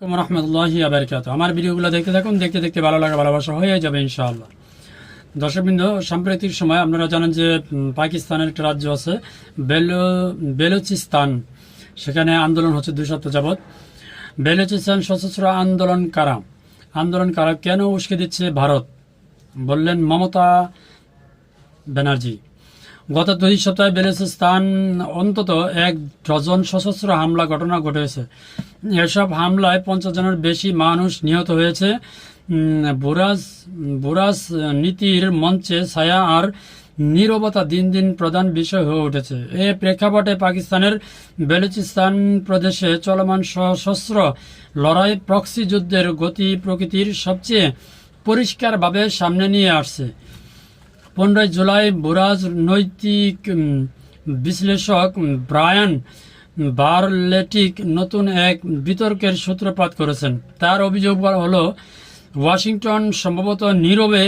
রহমতুল্লাহ আবরকাত আমার ভিডিওগুলো দেখতে থাকুন, দেখতে দেখতে ভালো লাগা, ভালোবাসা হয়ে যাবে ইনশাআল্লাহ। দর্শকবৃন্দ, সাম্প্রতিক সময় আপনারা জানেন যে পাকিস্তানের একটা রাজ্য আছে, বেলো, বেলুচিস্তান। সেখানে আন্দোলন হচ্ছে দুই সপ্তাহ যাবৎ। বেলুচিস্তান সশস্ত্র আন্দোলন কারা? আন্দোলন কারা? কেন উস্কে দিচ্ছে ভারত? বললেন মমতা ব্যানার্জি। গত দুই সপ্তাহে বেলুচিস্তান অন্তত এক ডজন সশস্ত্র হামলা ঘটনা ঘটেছে। এসব হামলায় পঞ্চাশ জনের বেশি মানুষ নিহত হয়েছে। বুরাজ বুরাজ নীতির মঞ্চে ছায়া আর নীরবতা দিন দিন প্রধান বিষয় হয়ে উঠেছে। এ প্রেক্ষাপটে পাকিস্তানের বেলুচিস্তান প্রদেশে চলমান সশস্ত্র লড়াই প্রক্সি যুদ্ধের গতি প্রকৃতির সবচেয়ে পরিষ্কারভাবে সামনে নিয়ে আসছে। পনেরোই জুলাই বুরাজ নৈতিক বিশ্লেষক ব্রায়ান বার্লেটিক নতুন এক বিতর্কের সূত্রপাত করেছেন। তার অভিযোগ হলো, ওয়াশিংটন সম্ভবত নীরবে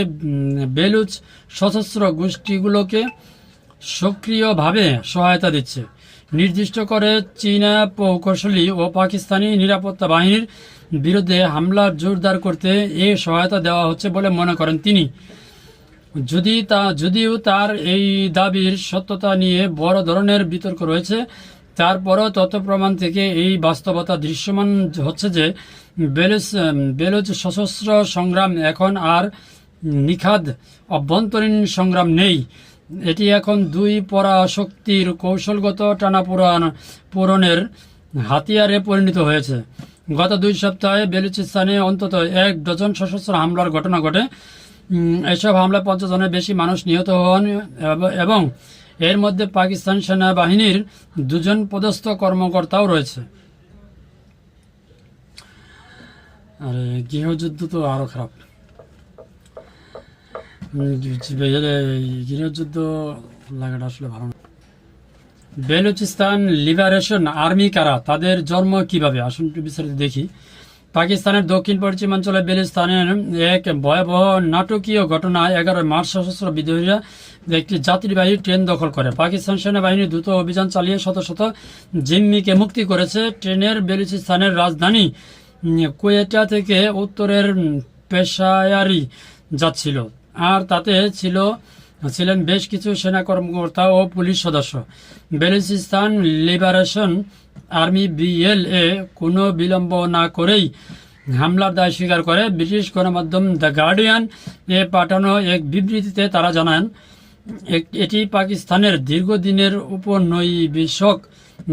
বেলুচ সশস্ত্র গোষ্ঠীগুলোকে সক্রিয়ভাবে সহায়তা দিচ্ছে। নির্দিষ্ট করে চীনা প্রকৌশলী ও পাকিস্তানি নিরাপত্তা বাহিনীর বিরুদ্ধে হামলা জোরদার করতে এ সহায়তা দেওয়া হচ্ছে বলে মনে করেন তিনি। যদি তা, যদিও তার এই দাবির সত্যতা নিয়ে বড় ধরনের বিতর্ক রয়েছে, তারপরও তথ্য প্রমাণ থেকে এই বাস্তবতা দৃশ্যমান হচ্ছে যে বেলুচ বেলুচ সশস্ত্র সংগ্রাম এখন আর নিখাদ অভ্যন্তরীণ সংগ্রাম নেই। এটি এখন দুই পরাশক্তির কৌশলগত টানাপোড়ান পূরণের হাতিয়ারে পরিণত হয়েছে। গত দুই সপ্তাহে বেলুচিস্তানে অন্তত এক ডজন সশস্ত্র হামলার ঘটনা ঘটে। এসব হামলায় পঞ্চাশ জনের বেশি মানুষ নিহত হন এবং এর মধ্যে পাকিস্তান সেনাবাহিনীর দুজন পদস্থ কর্মকর্তাও রয়েছে। আরে, গৃহযুদ্ধ তো আরও খারাপ। গৃহযুদ্ধ লাগাটা আসলে ভালো না। বেলুচিস্তান লিবারেশন আর্মি কারা, তাদের জন্ম কীভাবে? আসুন বিস্তারিত দেখি। পাকিস্তানের দক্ষিণ পশ্চিমাঞ্চলে বেলিস্তানের এক ভয়াবহ নাটকীয় ঘটনায় এগারো মার্চ সশস্ত্র বিদ্রোহীরা একটি যাত্রীবাহী ট্রেন দখল করে। পাকিস্তান সেনাবাহিনী দ্রুত অভিযান চালিয়ে শত শত জিম্মিকে মুক্তি করেছে। ট্রেনের বেলুচিস্তানের রাজধানী কুয়েটা থেকে উত্তরের পেশায়ারি যাচ্ছিল। আর তাতে ছিল ছিলেন বেশ কিছু সেনা কর্মকর্তা ও পুলিশ সদস্য। বেলুচিস্তান লিবারেশন আর্মি বিএলএ কোনো বিলম্ব না করেই হামলার দায় স্বীকার করে। ব্রিটিশ গণমাধ্যম দ্য গার্ডিয়ান এ পাঠানো এক বিবৃতিতে তারা জানান এটি পাকিস্তানের দীর্ঘদিনের উপনৈবেশক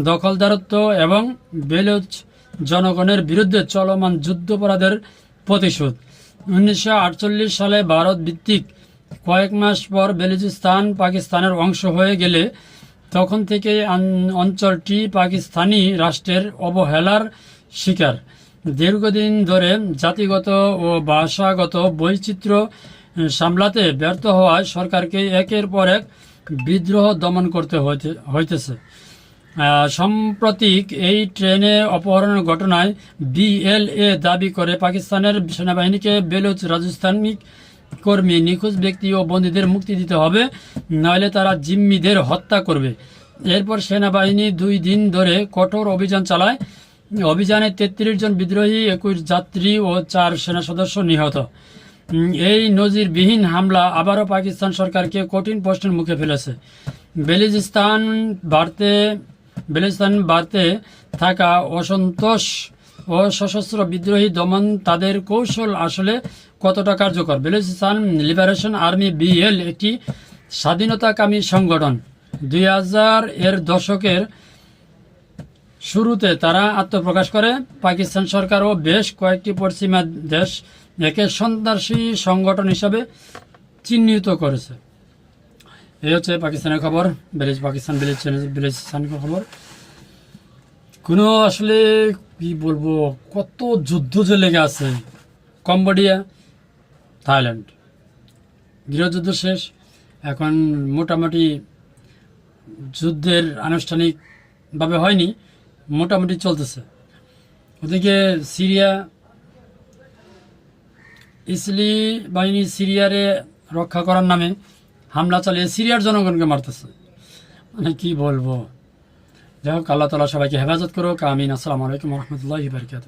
দখলদারত্ব এবং বেলুচ জনগণের বিরুদ্ধে চলমান যুদ্ধাপরাধের প্রতিশোধ। উনিশশো আটচল্লিশ সালে ভারত ভিত্তিক কয়েক মাস পর বেলুচিস্তান পাকিস্তানের অংশ হয়ে গেলে তখন থেকে অঞ্চলটি পাকিস্তানি রাষ্ট্রের অবহেলার শিকার। দীর্ঘদিন ধরে জাতিগত ও ভাষাগত বৈচিত্র্য সামলাতে ব্যর্থ হওয়ায় সরকারকে একের পর এক বিদ্রোহ দমন করতে হইতেছে। সাম্প্রতিক এই ট্রেনে অপহরণের ঘটনায় বিএলএ দাবি করে পাকিস্তানের সেনাবাহিনীকে বেলুচ রাজস্থানী কর্মী নিখোঁজ ব্যক্তি ও বন্দীদের মুক্তি দিতে হবে নইলে তারা জিম্মিদের হত্যা করবে। এরপর সেনাবাহিনী দুই দিন ধরে কঠোর অভিযান চালায়। অভিযানে তেত্রিশ জন বিদ্রোহী, একুশ যাত্রী ও চার সেনা সদস্য নিহত। এই নজিরবিহীন হামলা আবারও পাকিস্তান সরকারকে কঠিন প্রশ্নের মুখে ফেলেছে। বেলিজিস্তান বাড়তে, বেলিস্তান বাড়তে থাকা অসন্তোষ ও সশস্ত্র বিদ্রোহী দমন তাদের কৌশল আসলে কতটা কার্যকর? বেলুচিস্তান লিবারেশন আর্মি বিএল একটি স্বাধীনতাকামী সংগঠন। দুই হাজার এর দশকের শুরুতে তারা আত্মপ্রকাশ করে। পাকিস্তান সরকার ও বেশ কয়েকটি পশ্চিমা দেশ একে সন্ত্রাসী সংগঠন হিসাবে চিহ্নিত করেছে। এই হচ্ছে পাকিস্তানের খবর। বেলিজ পাকিস্তান বেলিজ বেলিস্তানের খবর। কোনো আসলে কি বলব, কত যুদ্ধ যে লেগে আছে কম্বোডিয়া, থাইল্যান্ড। গৃহযুদ্ধ শেষ। এখন মোটামুটি যুদ্ধের আনুষ্ঠানিকভাবে হয়নি, মোটামুটি চলতেছে। ওদিকে সিরিয়া, ইসলি বাহিনী সিরিয়ারে রক্ষা করার নামে হামলা চালিয়ে সিরিয়ার জনগণকে মারতেছে। মানে কি বলব? যাই হোক আল্লাহ তালা সবাইকে হেফাজত করুক। আমিন। আসসালামু আলাইকুম রহমতুল্লাহ বারকাত